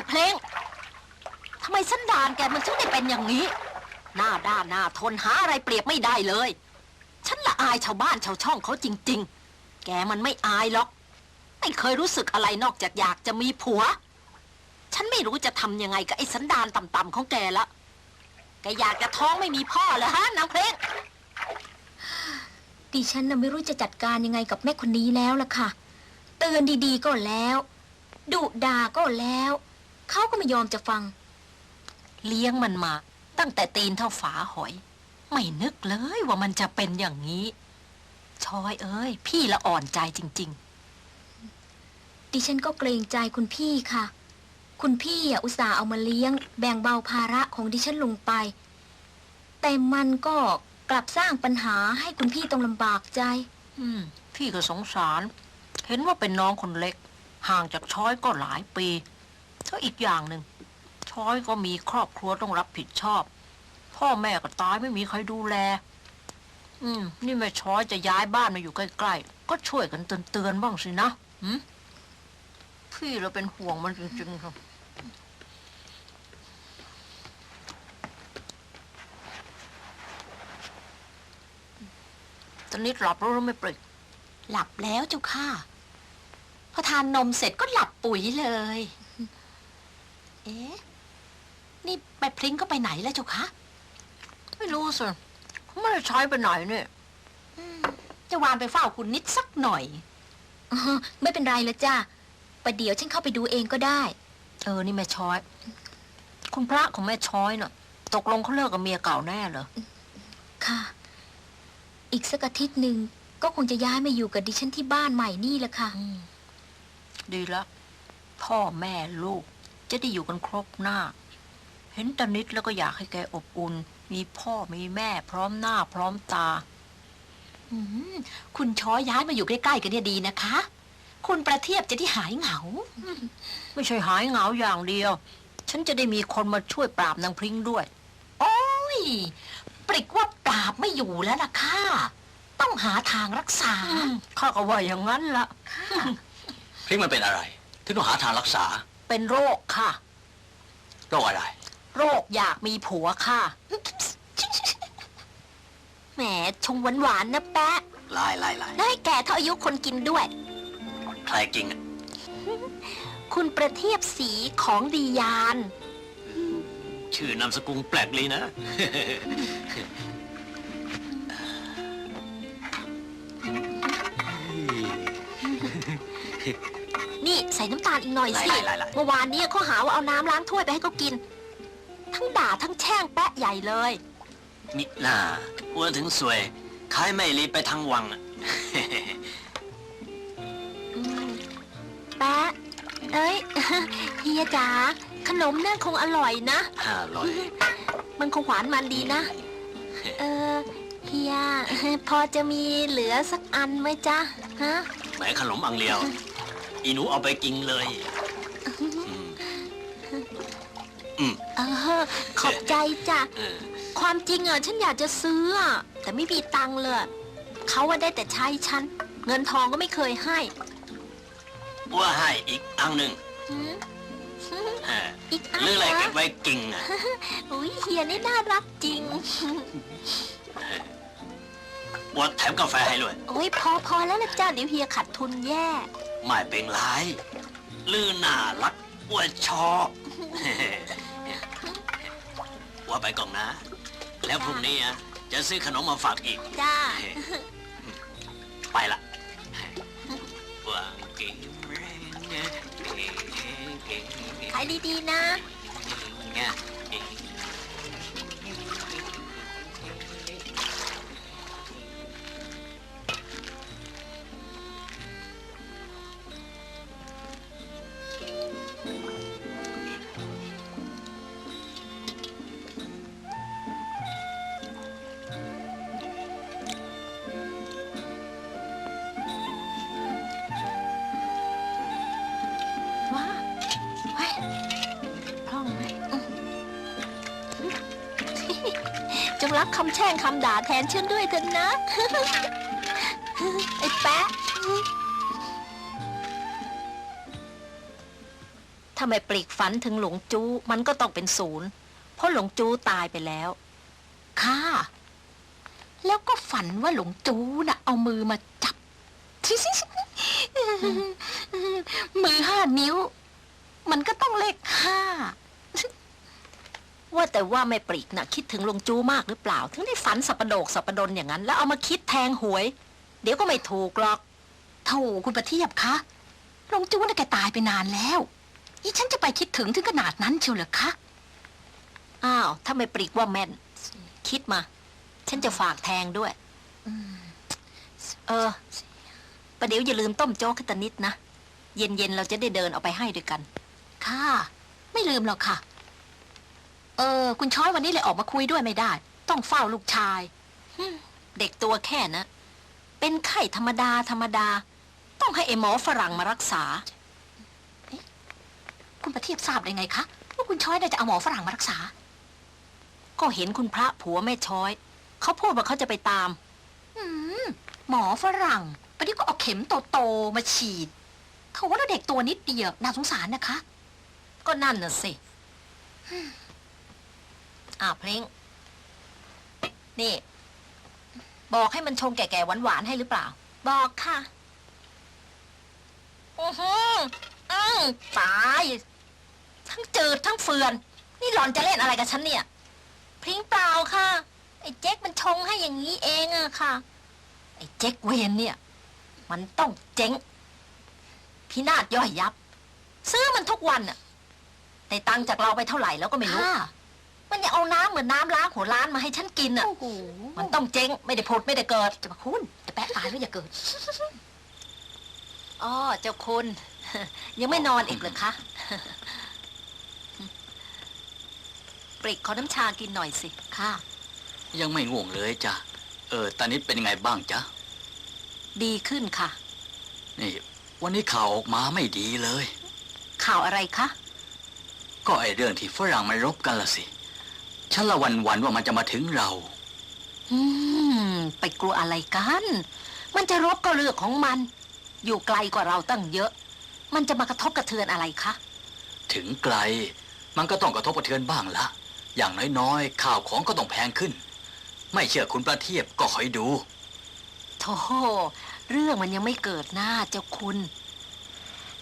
อีเพลงทำไมสันดานแกมันถึงได้เป็นอย่างนี้ หน้าด้านหน้าทนหาอะไรเปรียบไม่ได้เลย ฉันละอายชาวบ้านชาวช่องเขาจริง ๆ แกมันไม่อายหรอก ไม่เคยรู้สึกอะไรนอกจากอยากจะมีผัว ฉันไม่รู้จะทำยังไงกับไอ้สันดานต่ำๆของแกละ แกอยากจะท้องไม่มีพ่อเหรอฮะนางเพลง ดิฉันน่ะไม่รู้จะจัดการยังไงกับแม่คนนี้แล้วล่ะค่ะ เตือนดีๆก็แล้ว ดุด่าก็แล้ว เขาก็ไม่ยอมจะฟัง เลี้ยงมันมา ตั้งแต่ตีนเท่าฝาหอย ไม่นึกเลยว่ามันจะเป็นอย่างนี้ ชอยเอ้ย พี่ละอ่อนใจจริงดิฉันก็เกรงใจคุณพี่ค่ะ คุณพี่อะอุตส่าห์เอามาเลี้ยง แบ่งเบาภาระของดิฉันลงไป แต่มันก็กลับสร้างปัญหาให้คุณพี่ต้องลำบากใจๆอืม พี่ก็สงสาร เห็นว่าเป็นน้องคนเล็ก ห่างจากช้อยก็หลายปี ถ้าอีกอย่างหนึ่งช้อยก็มีครอบครัวต้องรับผิดชอบ พ่อแม่ก็ตายไม่มีใครดูแล อืม นี่แม่ช้อยจะย้ายบ้านมาอยู่ใกล้ๆ ก็ช่วยกันเตือนๆบ้างสินะหืมพี่เราเป็นห่วงมันจริงๆครับตอนนี้หลับแล้วหรือไม่ปริกหลับแล้วเจ้าค่ะ พอทานนมเสร็จก็หลับปุ๋ยเลย เอ๊ะ นี่ไปพริ้งก็ไปไหนแล้วเจ้าคะ ไม่รู้สิเขาไม่ได้ใช้ไปไหนเนี่ยจะวานไปเฝ้าคุณนิดสักหน่อย อ๋อไม่เป็นไรละจ้าประเดี๋ยวฉันเข้าไปดูเองก็ได้ เออ นี่แม่ช้อย คุณพระของแม่ช้อยน่ะ ตกลงเขาเลิกกับเมียเก่าแน่เหรอ ค่ะ อีกสักอาทิตย์หนึ่งก็คงจะย้ายมาอยู่กับดิฉันที่บ้านใหม่นี่แหละค่ะอืมดีละ พ่อแม่ลูก จะได้อยู่กันครบหน้า เห็นตานิดแล้วก็อยากให้แกอบอุ่น มีพ่อมีแม่พร้อมหน้าพร้อมตาอืมคุณช้อยย้ายมาอยู่ใกล้ๆกันเนี่ยดีนะคะ คุณประเทียบจะได้หายเหงา ไม่ใช่หายเหงาอย่างเดียว ฉันจะได้มีคนมาช่วยปราบนางพริ้งด้วย โอ้ย ปริกว่าปราบไม่อยู่แล้วล่ะค่ะ ต้องหาทางรักษา ข้าก็ว่าอย่างนั้นละพริกมันเป็นอะไร ถึงต้องหาทางรักษา เป็นโรคค่ะ โรคอะไร โรคอยากมีผัวค่ะ แหมชงหวานๆนะแปะลายลายลายได้แก่เท่าอายุคนกินด้วย ใครจริงอะคุณประเทียบสีของดียาน ชื่อนามสกุลแปลกเลยนะ ส่น้ำตาลอีกหน่อยสิไล่ไล่ไล่เมื่อวานเนี้เขาหาว่าเอาน้ำล้างถ้วยไปให้เขากิน ทั้งด่าทั้งแช่งแปะใหญ่เลย นี่น่าอ้วนถึงสวยขายไม่รีบไปทั้งวังอะ อืมแปะเอ้ย เฮียจ๋าขนมนั่นคงอร่อยนะอร่อยมันคงหวานมันดีนะ เออเฮีย พอจะมีเหลือสักอันไหมจ๊ะฮะ แหมขนมอังเลียว อีหนูเอาไปกินเลยอืมอืมเออขอบใจจ้ะ เออความจริงอะฉันอยากจะซื้ออะแต่ไม่มีตังค์เลยเขาว่าได้แต่ใช้ฉัน เงินทองก็ไม่เคยให้ว่าให้อีกอังหนึ่งหืมเอออีกอันหรืออะไรนะเก็บไว้กินอะอุ้ยเฮียนี่น่ารักจริง ว่าแถมกาแฟให้ด้วย โอ้ยพอพอแล้วละจ้าเดี๋ยวเฮียขัดทุนแย่ ไม่เป็นไรลื่นน่ารักว่าชอบว่าไปก่อนนะ แล้วพรุ่งนี้อะจะซื้อขนมมาฝากอีก จ้า ไปละวางเก่งขายดีๆนะ งรักคำแช่งคำด่าแทนฉันด้วยเถอะนะ ไอ้แปะถ้าไม่ปลีกฝันถึงหลงจูมันก็ต้องเป็นศูนย์ เพราะหลงจูตายไปแล้ว ค่ะ แล้วก็ฝันว่าหลงจูน่ะ เอามือมาจับ มือห้านิ้ว มันก็ต้องเลขห้า ว่าแต่ว่าแม่ปลีกน่ะคิดถึงหลงจู้มากหรือเปล่า ถึงได้ฝันสับปะโดกสับปะดนอย่างนั้น แล้วเอามาคิดแทงหวย เดี๋ยวก็ไม่ถูกหรอกโถคุณประเทียบคะหลงจูน่ะแกตายไปนานแล้วอีฉันจะไปคิดถึงถึงขนาดนั้นเชียวเหรอคะอ้าวถ้าไม่ปลีกว่าแม่น คิดมา ฉันจะฝากแทงด้วยเออประเดี๋ยวอย่าลืมต้มโจ๊กให้ตานิดนะ เย็นๆเราจะได้เดินเอาไปให้ด้วยกัน ค่ะ ไม่ลืมหรอกค่ะ เออ คุณช้อยวันนี้เลยออกมาคุยด้วยไม่ได้ ต้องเฝ้าลูกชายเด็กตัวแค่นะ เป็นไข้ธรรมดาธรรมดา ต้องให้ไอหมอฝรั่งมารักษา คุณประเทียบทราบได้ไงคะว่าคุณช้อยน่าจะเอาหมอฝรั่งมารักษา ก็เห็นคุณพระผัวแม่ช้อย เขาพูดว่าเขาจะไปตามอืมหมอฝรั่งประเดี๋ยวก็เอาเข็มโตๆมาฉีด เขาว่าแล้วเด็กตัวนิดเดียวน่าสงสารนะคะ ก็นั่นน่ะสิ อ่าเพลงนี่ บอกให้มันชงแก่ๆหวานๆให้หรือเปล่า บอกค่ะอือหืออือตาย ทั้งจืดทั้งเฟือน นี่หล่อนจะเล่นอะไรกับฉันเนี่ย พริ้งเปล่าค่ะ ไอ้เจ๊กมันชงให้อย่างนี้เองอะค่ะ ไอ้เจ๊กเวนเนี่ย มันต้องเจ๊ง พินาศย่อยยับ ซื้อมันทุกวันน่ะได้ตังค์จากเราไปเท่าไหร่แล้วก็ไม่รู้ค่ะมันยัง เอาน้ำเหมือนน้ำล้างหัวร้านมาให้ฉันกินอะ โอ้โหมันต้องเจ๊ง ไม่ได้ผุดไม่ได้เกิด จะมาคุณจะแปะตายแล้วอย่าเกิด อ๋อเจ้าคุณ ยังไม่นอนอีกเหรอคะ ปริกขอน้ำชากินหน่อยสิ ค่ะ ยังไม่ง่วงเลยจ้ะ เออตานิดเป็นยังไงบ้างจ๊ะ ดีขึ้นค่ะ นี่ วันนี้ข่าวออกมาไม่ดีเลย ข่าวอะไรคะ ก็ไอเรื่องที่ฝรั่งมันรบกันละสิ ฉันละวันวันๆว่ามันจะมาถึงเรา อืม ไปกลัวอะไรกัน มันจะรบก็เรื่องของมัน อยู่ไกลกว่าเราตั้งเยอะ มันจะมากระทบกระเทือนอะไรคะ ถึงไกล มันก็ต้องกระทบกระเทือนบ้างละ อย่างน้อยๆข่าวของก็ต้องแพงขึ้น ไม่เชื่อคุณประเทียบก็คอยดูโธ่เรื่องมันยังไม่เกิดหน้าเจ้าคุณ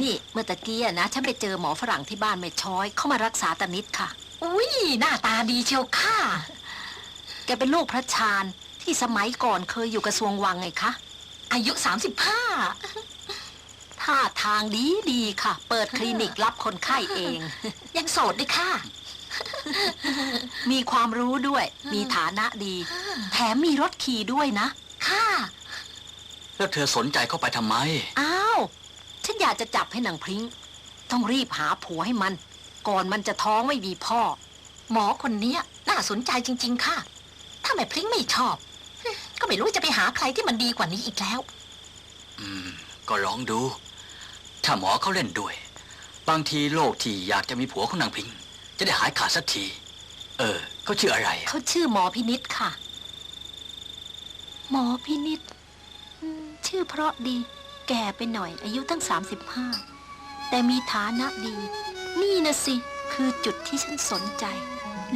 นี่เมื่อตะกี้อะนะฉันไปเจอหมอฝรั่งที่บ้านแม่ช้อย เข้ามารักษาตานิดค่ะ อุ้ยหน้าตาดีเชียวค่ะ แกเป็นลูกพระชาญที่สมัยก่อนเคยอยู่กระทรวงวังไงคะ อายุสามสิบห้าท่าทางดีดีๆค่ะ เปิดคลินิกรับคนไข้เอง ยังโสดด้วยค่ะ มีความรู้ด้วย มีฐานะดี แถมมีรถขี่ด้วยนะ ค่ะ แล้วเธอสนใจเข้าไปทำไม อ้าว ฉันอยากจะจับให้หนังพริ้ง ต้องรีบหาผัวให้มัน ก่อนมันจะท้องไม่มีพ่อ หมอคนเนี้ย น่าสนใจจริง ๆ ค่ะ ถ้าแม่พริ้งไม่ชอบ ก็ไม่รู้จะไปหาใครที่มันดีกว่านี้อีกแล้ว อืม ก็ลองดู ถ้าหมอเขาเล่นด้วย บางทีโลกที่อยากจะมีผัวของนางพิง จะได้หายขาดสักที เออเขาชื่ออะไรอะเขาชื่อหมอพินิษค่ะ หมอพินิษอืมชื่อเพราะดี แก่ไปหน่อยอายุตั้ง 35 แต่มีฐานะดี นี่นะสิ คือจุดที่ฉันสนใจ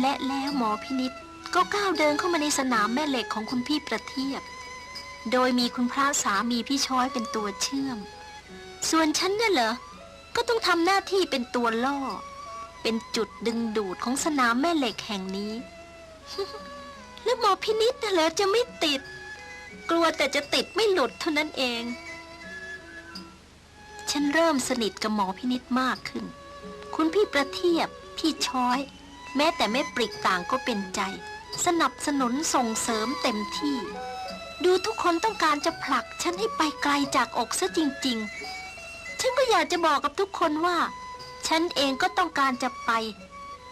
และแล้วหมอพินิษก็ก้าวเดินเข้ามาในสนามแม่เหล็กของคุณพี่ประเทียบ โดยมีคุณพระสามีพี่ช้อยเป็นตัวเชื่อม ส่วนฉันน่ะเหรอ ก็ต้องทำหน้าที่เป็นตัวล่อ เป็นจุดดึงดูดของสนามแม่เหล็กแห่งนี้ แล้วหมอพินิษน่ะเหรอจะไม่ติด กลัวแต่จะติดไม่หลุดเท่านั้นเอง ฉันเริ่มสนิทกับหมอพินิษมากขึ้น คุณพี่ประเทียบ พี่ช้อย แม้แต่แม่ปริกต่างก็เป็นใจ สนับสนุนส่งเสริมเต็มที่ ดูทุกคนต้องการจะผลัก ฉันให้ไปไกลจากอกซะจริง ๆ ฉันก็อยากจะบอกกับทุกคนว่า ฉันเองก็ต้องการจะไป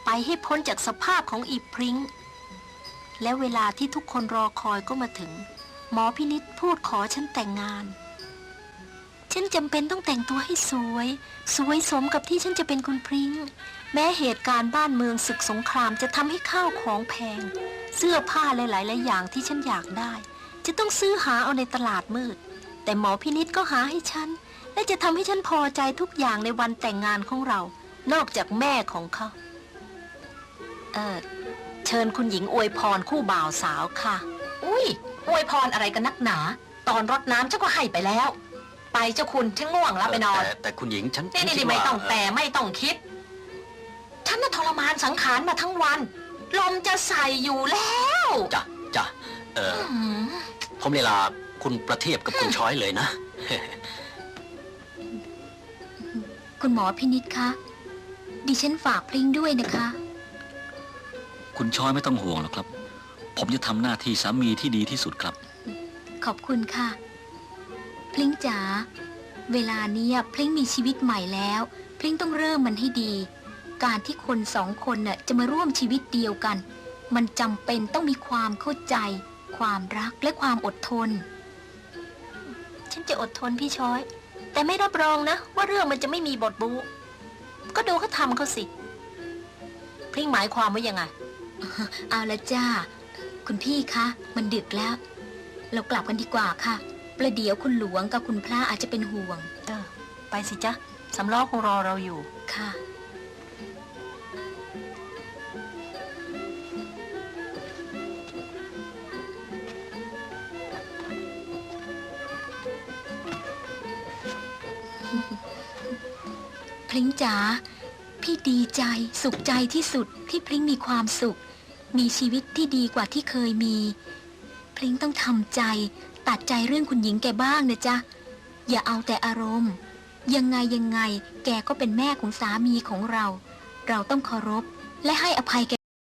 ไปให้พ้นจากสภาพของอีพริ้งและเวลาที่ทุกคนรอคอยก็มาถึง หมอพินิษพูดขอฉันแต่งงาน ฉันจำเป็นต้องแต่งตัวให้สวย สวยสมกับที่ฉันจะเป็นคุณพริ้งแม้เหตุการณ์บ้านเมืองศึกสงครามจะทำให้ข้าวของแพง เสื้อผ้าหลายๆหลายอย่างที่ฉันอยากได้ จะต้องซื้อหาเอาในตลาดมืด แต่หมอพินิษก็หาให้ฉัน และจะทำให้ฉันพอใจทุกอย่างในวันแต่งงานของเรา นอกจากแม่ของเขา เออเชิญคุณหญิงอวยพรคู่บ่าวสาวค่ะ อุ้ยอวยพรอะไรกันนักหนา ตอนรดน้ำเจ้าก็ให้ไปแล้ว ไปเจ้าคุณฉันง่วงแล้วไปนอน แต่แต่คุณหญิงฉันนี่ฉันี่คิดนี่ไม่ว่าต้องแต่ไม่ต้องคิด ฉันน่ะทรมานสังขารมาทั้งวัน ลมจะใส่อยู่แล้วจ้ะจ้ะเอออืมผมเลยลาคุณประเทียบกับคุณช้อยเลยนะ คุณหมอพินิษคะ ดิฉันฝากพลิงด้วยนะคะ คุณช้อยไม่ต้องห่วงหรอกครับ ผมจะทำหน้าที่สามีที่ดีที่สุดครับ ขอบคุณค่ะ พลิงจ๋าเวลาเนี้ยพลิงมีชีวิตใหม่แล้ว พลิงต้องเริ่มมันให้ดี การที่คนสองคนน่ะจะมาร่วมชีวิตเดียวกัน มันจำเป็นต้องมีความเข้าใจ ความรักและความอดทน ฉันจะอดทนพี่ช้อย แต่ไม่รับรองนะ ว่าเรื่องมันจะไม่มีบทบูก็ดูเขาทำเขาสิพริ่งหมายความว่ายังไง เอาละจ้า คุณพี่คะ มันดึกแล้ว เรากลับกันดีกว่าค่ะ ประเดี๋ยวคุณหลวงกับคุณพระอาจจะเป็นห่วง เออ ไปสิจ๊ะสำล้อคงรอเราอยู่ ค่ะพลิงจ๋า พี่ดีใจสุขใจที่สุดที่พลิงมีความสุข มีชีวิตที่ดีกว่าที่เคยมีพลิงต้องทำใจ ตัดใจเรื่องคุณหญิงแกบ้างนะจ๊ะ อย่าเอาแต่อารมณ์ ยังไงยังไง แกก็เป็นแม่ของสามีของเรา เราต้องเคารพและให้อภัยแก